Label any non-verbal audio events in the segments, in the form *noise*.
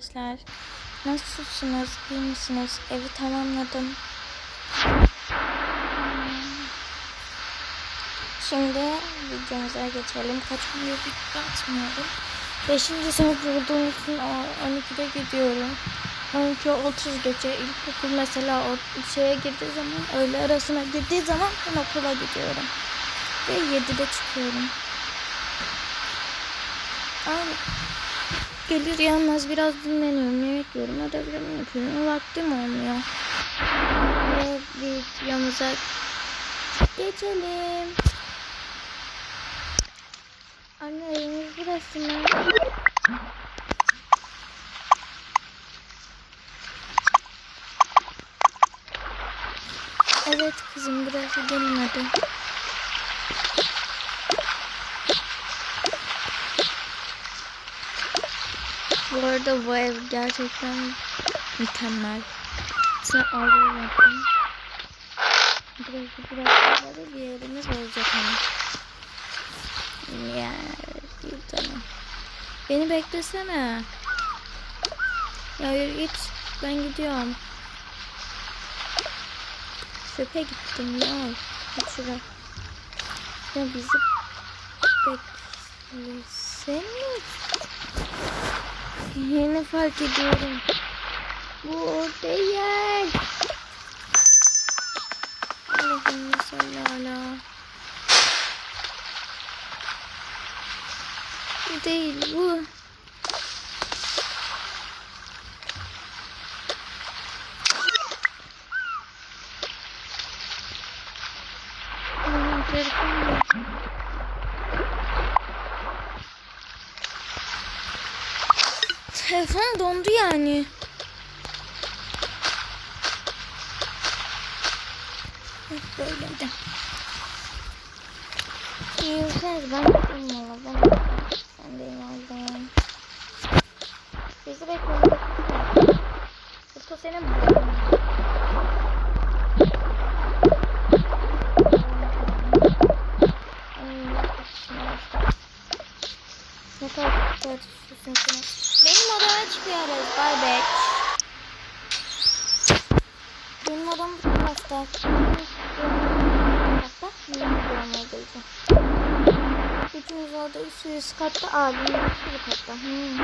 arkadaşlar. Nasılsınız? İyi misiniz? Evi tamamladım. Şimdi videomuza geçelim. Kaç gündür video atmıyorum. 5. sınıf olduğum için o- 12'de gidiyorum. 12 30 gece ilkokul mesela o şeye girdiği zaman öğle arasına girdiği zaman ben okula gidiyorum. Ve 7'de çıkıyorum. Ay, gelir gelmez biraz dinleniyorum, yemek yiyorum, ödevlerimi yapıyorum. Vaktim olmuyor. Ve videomuza geçelim. Anne evimiz burası mı? Evet kızım burası gelin Bu arada bu ev gerçekten mükemmel. Sen ayrı yaptım. Burası burası böyle bir yerimiz olacak hani. Ya, tamam. Beni beklesene. Ya hayır git. Ben gidiyorum. Çöpe gittim ya. Git şuraya. Ya bizi beklesene. Yeni fark ediyorum. Bu o değil. Allah'ım salli ala. Bu değil bu. Telefon dondu yani. Heh, Böyleydi. Yürüseniz ben gideyim valla. Ben, ben de inandım. Bizi bekleyin. Bu senin bu. Ne kadar tartışıyorsun sen? Benim odama çıkıyoruz. Bye bye. Benim odam bu tarafta. Hatta benim odama geleceğim. Üçümüz orada üst katta. Abim üst katta. Hmm.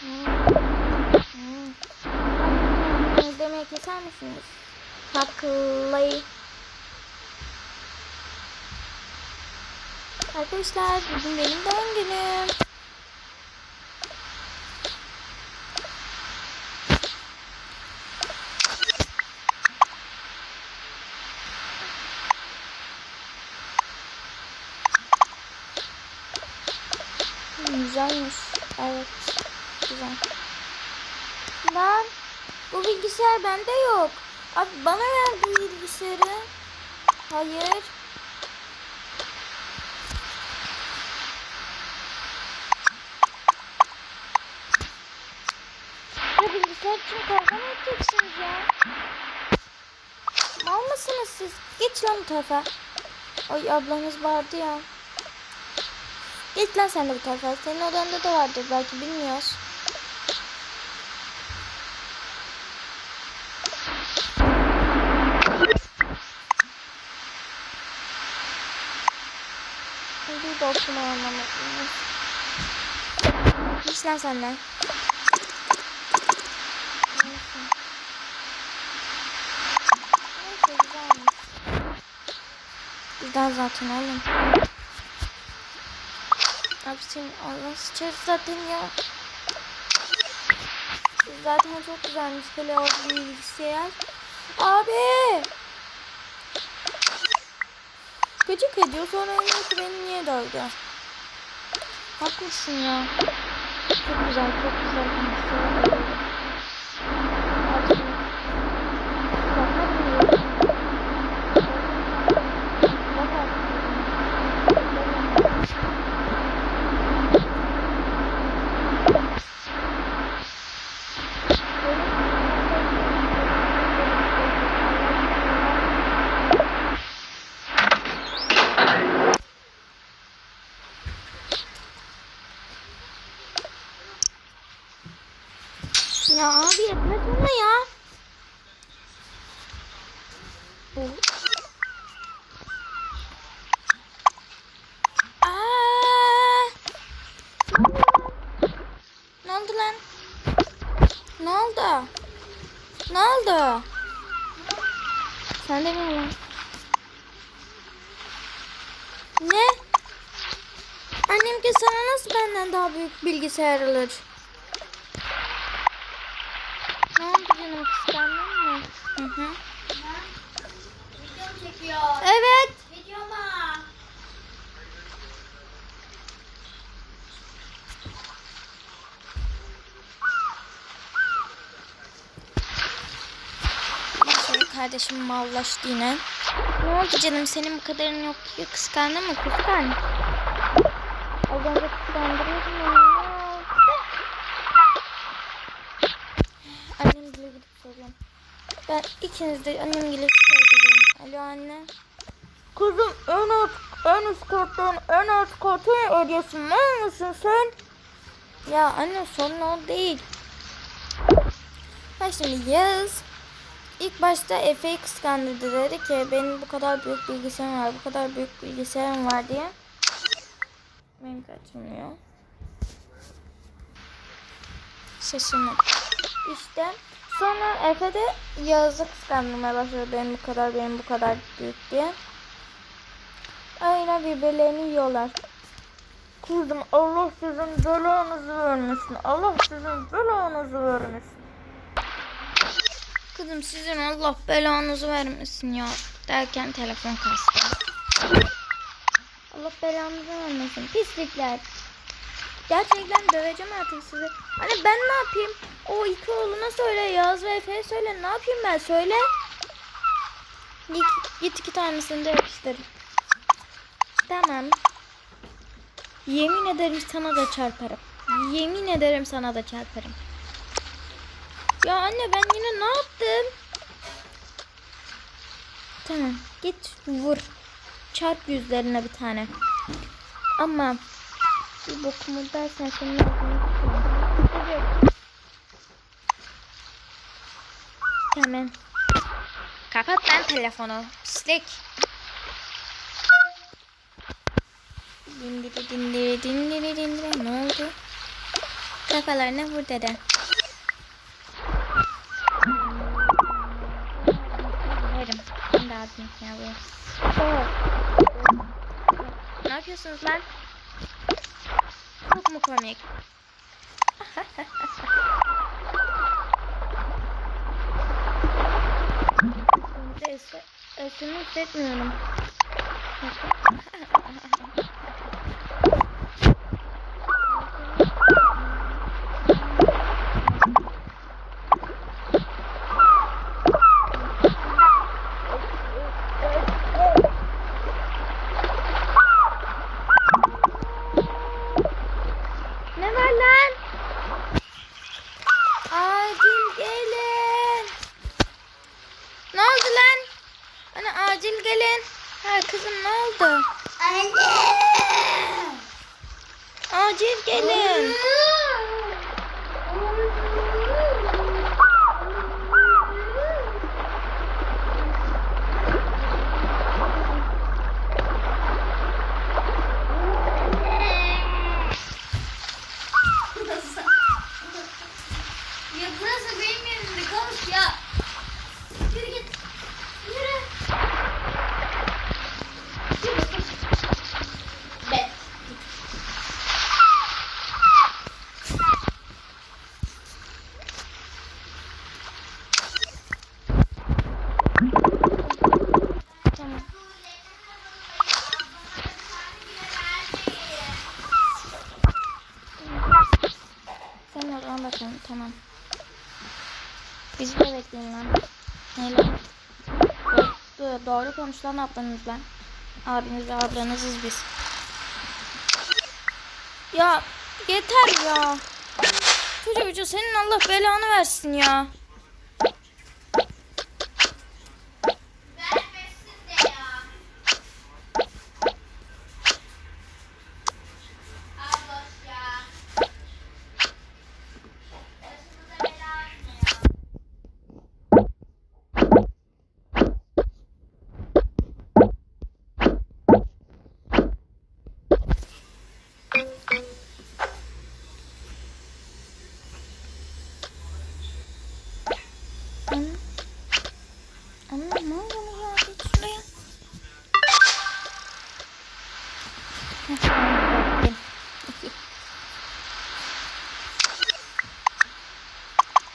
Hmm. Hmm. Hmm. Demeyi keser misiniz? Haklı. Arkadaşlar bugün benim doğum günüm. Hmm, Güzelmiş. Evet. Güzel. Lan bu bilgisayar bende yok. Abi bana ver bu bilgisayarı. Hayır. Ya bilgisayar için kavga mı edeceksiniz ya? Mal mısınız siz? Geç lan bu tarafa. Ay ablanız vardı ya. Geç lan sen de bu tarafa. Senin odanda da vardır belki bilmiyoruz. Bir de okuma anlamadım. Geç lan sen de. Neyse. Neyse güzelmiş. Güzel zaten oğlum. Senin Allah sıçarız zaten ya. Zaten çok güzelmiş hele o bilgisayar. Abi! Gıcık ediyor sonra diyor ki beni niye dövdü? Haklısın ya. Çok güzel, çok güzel bilgisayar. Abi oldu? Ne oldu? Sen de mi? Ne? Annem ki sana nasıl benden daha büyük bilgisayar alır? Ne oldu canım kıskandın mı? Hı hı. Video çekiyor. Evet. Videoma. Sonra kardeşim mallaştı yine. Ne oldu canım senin bu kadarın yok ki kıskandın mı kıskan? Az önce oldu? Annem bile gidip soracağım. Ben ikiniz de annem bile şikayet ediyorum. Alo anne. Kızım en alt, en üst kattan en alt katı ödüyorsun. Ne musun sen? Ya anne sorun o değil. Bak şimdi Yağız İlk başta Efe'yi kıskandırdı dedi ki benim bu kadar büyük bilgisayarım var, bu kadar büyük bilgisayarım var diye. Benim açılmıyor. Şaşırmadım. İşte sonra Efe de Yağız'ı kıskandırmaya başladı benim bu kadar, benim bu kadar büyük diye. Öyle birbirlerini yiyorlar. Kızım Allah sizin belanızı vermesin. Allah sizin belanızı vermesin. Kızım sizin Allah belanızı vermesin ya derken telefon kastı. Allah belanızı vermesin. Pislikler. Gerçekten döveceğim artık sizi. Hani ben ne yapayım? O iki oğluna söyle. Yaz ve Efe'ye söyle. Ne yapayım ben? Söyle. Git, git iki tanesini de yapıştır. Tamam. Yemin ederim sana da çarparım. Yemin ederim sana da çarparım. Ya anne ben yine ne yaptım? Tamam git vur. Çarp yüzlerine bir tane. Ama bir bokumu dersen senin. Tamam. Kapat lan telefonu. Pislik. Dindiri dindiri dindiri dindiri. Ne oldu? Kafalarına vur dede. Yapıyorsunuz lan? Çok mu komik? *laughs* Ötümü hissetmiyorum. Ne var lan? Acil gelin. Ne oldu lan? Hani acil gelin. Ha kızım ne oldu? Anne. Acil gelin. Ya burası benim yerimde konuş ya. Yürü git. Yürü. Yürü koş. Bet. Tamam. Sen o zaman bakalım tamam. Bizi de bekleyin lan. Ne lan? Doğru, doğru konuş lan ablanız lan. Abiniz ve ablanızız biz. Ya yeter ya. Çocuğu senin Allah belanı versin ya. Vermesin de ya. Al boş ya. Başımıza bela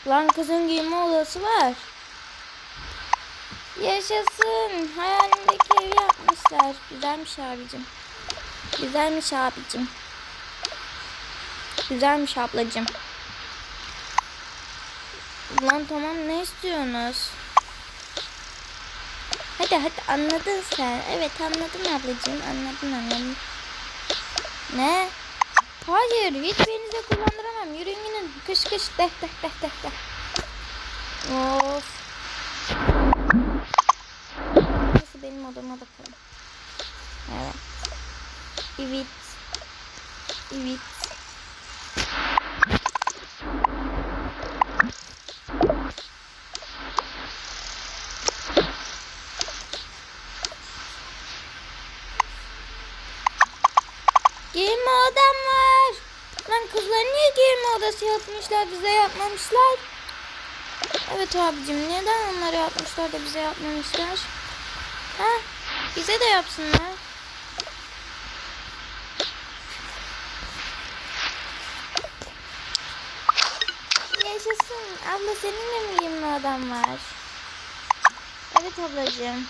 Lan kızın giyinme odası var. Yaşasın. Hayalimdeki evi yapmışlar. Güzelmiş abicim. Güzelmiş abicim. Güzelmiş ablacım. Lan tamam ne istiyorsunuz? Hadi hadi anladın sen. Evet anladın ablacığım. Anladın anladın. Ne? Hayır hiçbirinize kullandıramam. Yürüyün gidin. Kış kış deh deh deh deh deh. Of. Neyse benim odama bakalım. Evet. Evet. Evet. Giyinme odam var. Lan kızlar niye odası yapmışlar bize yapmamışlar? Evet abicim neden onları yapmışlar da bize yapmamışlar? Ha? Bize de yapsınlar. Yaşasın. Abla senin de mi giyinme odan var? Evet ablacığım.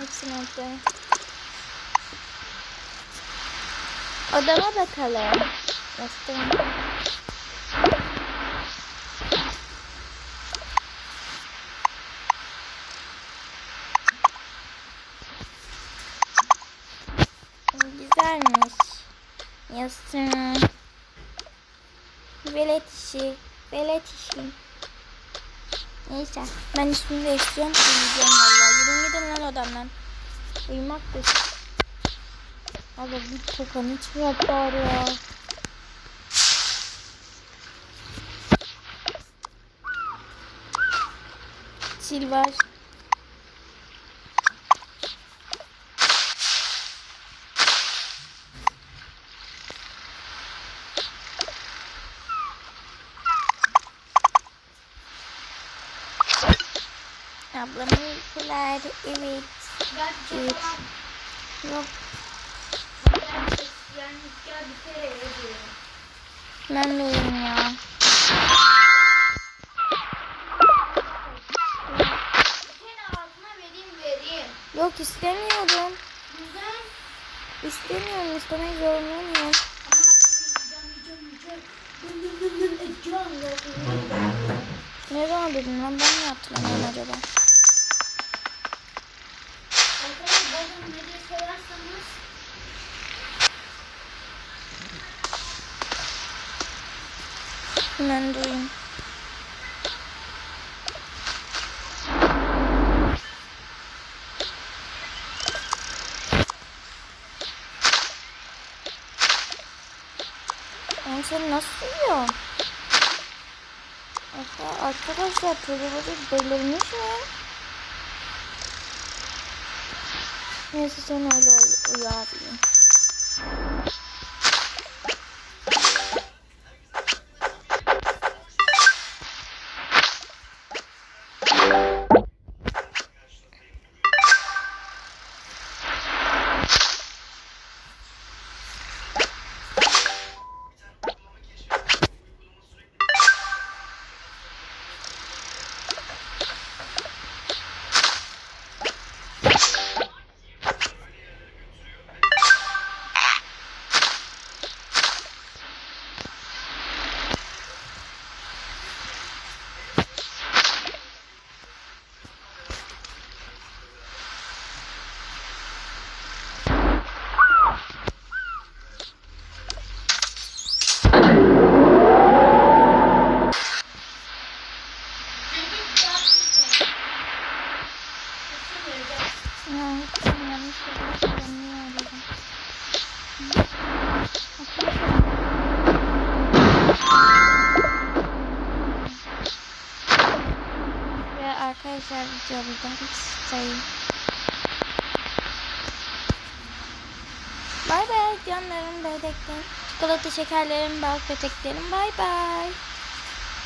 Hepsini orada. Odama bakalım. Yastığım. Güzelmiş. Yastığım. Velet işi. Velet işi. Neyse. Ben üstümü değiştiriyorum. Uyuyacağım valla. Yürüyün gidin lan odamdan. Uyumak da Abi bir kokan hiç yok var ya. Sil var. Ablamın uykular. Evet. Gel bir şey Evet. falan. Yok. Gel, Yani gel bir kere eve diyorum. Ben ya. Bir vereyim vereyim. Yok istemiyorum. Güzel. İstemiyorum. Dın edeceğim. Ne zaman dedin lan? Ben mi onu acaba? Arkadaşlar bazen ne diye sorarsanız Hemen duyayım. Ben seni nasıl yiyorum? Aka- Arkadaşlar çocukları belirmiş mi? Neyse sen öyle uy- Ve arkadaşlar videodan sayın. Bay bay canlarım bebeklerim. Çikolata şekerlerim, bal peteklerim. Bay bay.